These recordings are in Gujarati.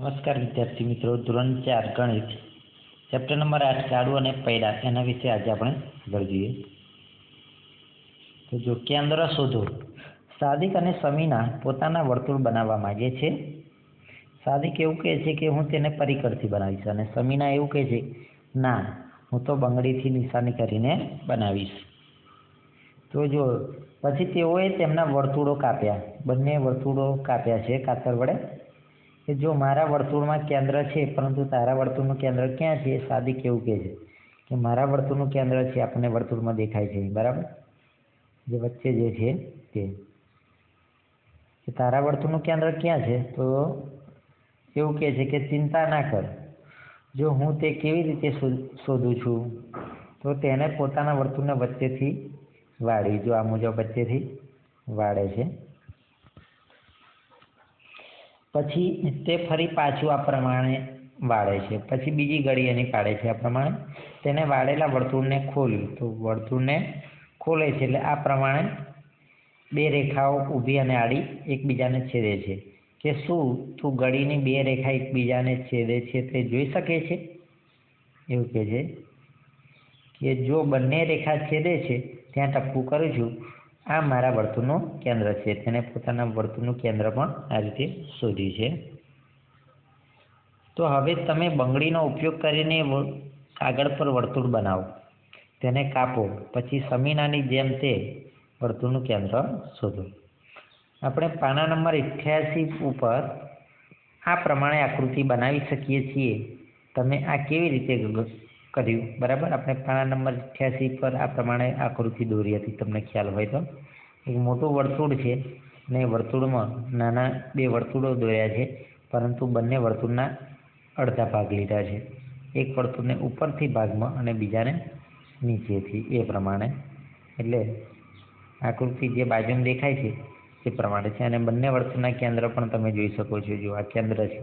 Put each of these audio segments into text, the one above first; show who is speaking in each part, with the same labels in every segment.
Speaker 1: નમસ્કાર વિદ્યાર્થી મિત્રો, ધોરણ ચાર ગણિત ચેપ્ટર નંબર આઠ ઝાડુ અને પૈડા, એના વિશે આજે આપણે આગળ જોઈએ. તો જો કેન્દ્ર શોધો. સાદિક અને સમીના પોતાના વર્તુળ બનાવવા માંગે છે. સાદિક એવું કહે છે કે હું તેને પરિકરથી બનાવીશ અને સમીના એવું કહે છે, ના, હું તો બંગડીથી નિશાની કરીને બનાવીશ. તો જો, પછી તેઓએ તેમના વર્તુળો કાપ્યા. બંને વર્તુળો કાપ્યા છે, કાતર વડે. કે જો મારા વર્તુળમાં કેન્દ્ર છે, પરંતુ તારા વર્તુળનું કેન્દ્ર ક્યાં છે? સાદી કેવું કહે છે કે મારા વર્તુળનું કેન્દ્ર છે, આપણને વર્તુળમાં દેખાય છે. બરાબર? જે વચ્ચે જે છે તે. કે તારા વર્તુળનું કેન્દ્ર ક્યાં છે? તો એવું કહે છે કે ચિંતા ના કર. જો હું તે કેવી રીતે શોધું છું? તો તેને પોતાના વર્તુળને વચ્ચેથી વાળી. જો આ મુજબ વચ્ચેથી વાળે છે. પછી તે ફરી પાછું આ પ્રમાણે વાળે છે. પછી બીજી ગળી એની પાડે છે આ પ્રમાણે. તેને વાળેલા વર્તુળને ખોલ્યું. તો વર્તુળને ખોલે છે એટલે આ પ્રમાણે બે રેખાઓ ઊભી અને આડી એકબીજાને છેદે છે. કે શું તું ગળીની બે રેખા એકબીજાને છેદે છે તે જોઈ શકે છે? એવું કહે છે કે જો બંને રેખા છેદે છે, ત્યાં ટપકું કરું છું આ મારા વર્તુળનું કેન્દ્ર છે. તેને પોતાના વર્તુળનું કેન્દ્ર પણ આ રીતે શોધ્યું છે. તો હવે તમે બંગડીનો ઉપયોગ કરીને કાગળ પર વર્તુળ બનાવો. તેને કાપો. પછી સમીનાની જેમ તે વર્તુળનું કેન્દ્ર શોધો. આપણે પાના નંબર અઠ્યાસી ઉપર આ પ્રમાણે આકૃતિ બનાવી શકીએ છીએ. તમે આ કેવી રીતે કર્યું. બરાબર? આપણે પાના નંબર અઠ્યાસી પર આ પ્રમાણે આકૃતિ દોરી હતી. તમને ખ્યાલ હોય તો. એક મોટું વર્તુળ છે અને વર્તુળમાં નાના બે વર્તુળો દોર્યા છે, પરંતુ બંને વર્તુળના અડધા ભાગ લીધા છે. એક વર્તુળને ઉપરથી ભાગમાં અને બીજાને નીચેથી, એ પ્રમાણે. એટલે આકૃતિ જે બાજુમાં દેખાય છે, એ પ્રમાણે છે. અને બંને વર્તુળના કેન્દ્ર પણ તમે જોઈ શકો છો. જો આ કેન્દ્ર છે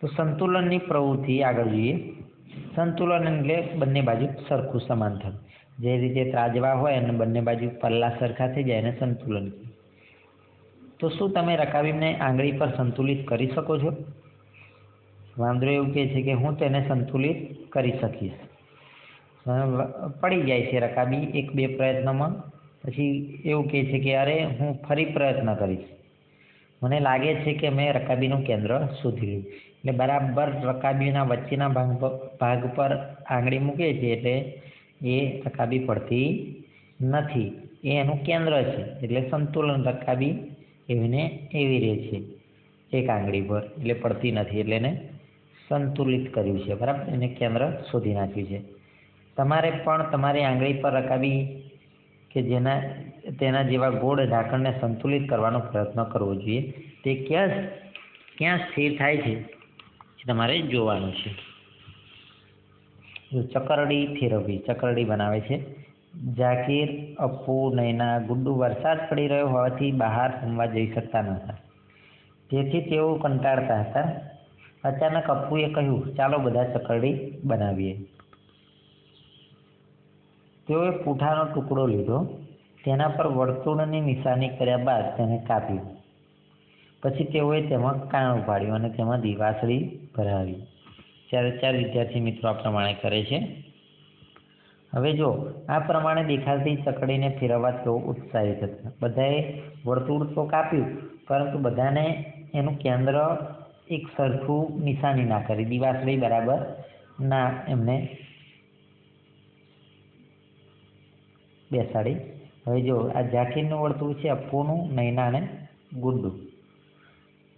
Speaker 1: તો સંતુલનની પ્રવૃત્તિ આગળ જોઈએ. સંતુલન એટલે બંને બાજુ સરખું સમાન થવું. જે રીતે ત્રાજવા હોય અને બંને બાજુ પલ્લા સરખા થઈ જાય એને સંતુલન તો શું તમે રકાબીને આંગળી પર સંતુલિત કરી શકો છો? વાંદરો એવું કહે છે કે હું તેને સંતુલિત કરી શકીશ. પડી જાય છે રકાબી એક બે પ્રયત્નમાં. પછી એવું કહે છે કે અરે, હું ફરી પ્રયત્ન કરીશ. મને લાગે છે કે મેં રકાબીનું કેન્દ્ર શોધી લીધું. એટલે બરાબર રકાબીના વચ્ચેના ભાગ ભાગ પર આંગળી મૂકે છે એટલે એ રકાબી પડતી નથી. એ એનું કેન્દ્ર છે એટલે સંતુલન રકાબી એવીને એવી રહે છે એક આંગળી પર એટલે પડતી નથી એટલે એને સંતુલિત કર્યું છે. બરાબર? એને કેન્દ્ર શોધી નાખ્યું છે. તમારે પણ તમારી આંગળી પર રકાબી કે જેના, તેના જેવા ગોળ ઢાંકણને સંતુલિત કરવાનો પ્રયત્ન કરવો જોઈએ. તે ક્યાં ક્યાં સ્થિર થાય છે? એ તમારે જોવાનું છે. ચકરડી ફેરવવી, ચકરડી બનાવે છે. ઝાકીર અપ્પુ, નૈના, ગુડ્ડુ વરસાદ પડી રહ્યો હોવાથી બહાર રમવા જઈ શકતા નહોતા. તેથી તેઓ કંટાળતા હતા. અચાનક અપ્પુએ કહ્યું, ચાલો બધા ચકરડી બનાવીએ. તેઓએ પૂઠાનો ટુકડો લીધો. તેના પર વર્તુળની નિશાની કર્યા બાદ તેને કાપ્યું. પછી તેઓએ તેમાં કાણ ઉપાડ્યું અને તેમાં દિવાસળી ભરાવી. ચારે ચાર વિદ્યાર્થી મિત્રો આ પ્રમાણે કરે છે. હવે જો, આ પ્રમાણે દેખાતી ચકડીને ફેરવવા તેઓ ઉત્સાહિત હતા. બધાએ વર્તુળ તો કાપ્યું, પરંતુ બધાને એનું કેન્દ્ર એક સરખું નિશાની ના કરી. દિવાસળી બરાબર ના એમને બેસાડી. હવે જો, આ ઝાકીરનું વર્તુળ છે, અપ્પુનું નૈના અને ગુડ્ડુ.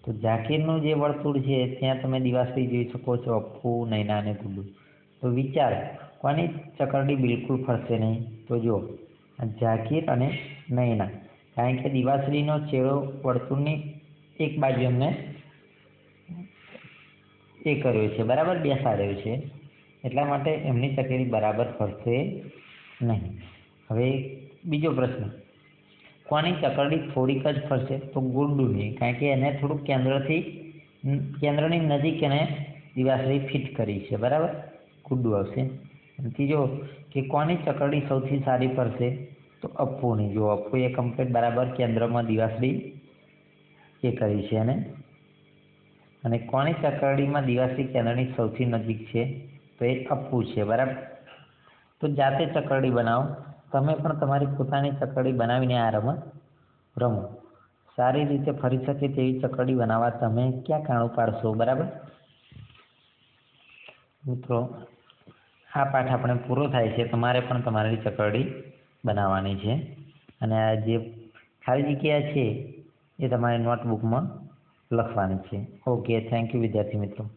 Speaker 1: તો ઝાકીરનું જે વર્તુળ છે, ત્યાં તમે દિવાસળી જોઈ શકો છો, અપ્પુ, નૈના અને ગુડ્ડુ તો વિચાર, કોની ચકરડી બિલકુલ ફરશે નહીં? તો જુઓ ઝાકીર અને નૈના. કારણ કે દિવાસળીનો છેડો વર્તુળની એક બાજુ એમને એ કર્યો છે, બરાબર બેસાડ્યો છે. એટલા માટે એમની ચકડી બરાબર ફરશે નહીં. હવે બીજો પ્રશ્ન કોની ચકરડી થોડીક જ ફરશે તો ગુડ્ડુની કારણ કે એને થોડુંક કેન્દ્રથી કેન્દ્રની નજીક એને દિવાસળી ફિટ કરી છે, બરાબર? ગુડ્ડુ આવશે. ત્રીજો કે કોની ચકરડી સૌથી સારી ફરશે? તો અપ્પુની. જો અપ્પુએ કમ્પ્લીટ બરાબર કેન્દ્રમાં દિવાસળી એ કરી છે એને. અને કોની ચકરડીમાં દિવાસળી કેન્દ્રની સૌથી નજીક છે? તો એ અપ્પુ છે, બરાબર? તો જાતે ચકરડી બનાવો. તમે પણ તમારી પોતાની ચકડી બનાવીને આ રમત રમો. સારી રીતે ફરી શકે તેવી ચકડી બનાવવા તમે ક્યાં કાણું પાડશો, બરાબર? મિત્રો, આ પાઠ આપણે પૂરો થાય છે તમારે પણ તમારી ચકડી બનાવવાની છે. અને આ જે ખાલી જગ્યા છે એ તમારી નોટબુકમાં લખવાની છે. ઓકે, થેન્ક યુ વિદ્યાર્થી મિત્રો.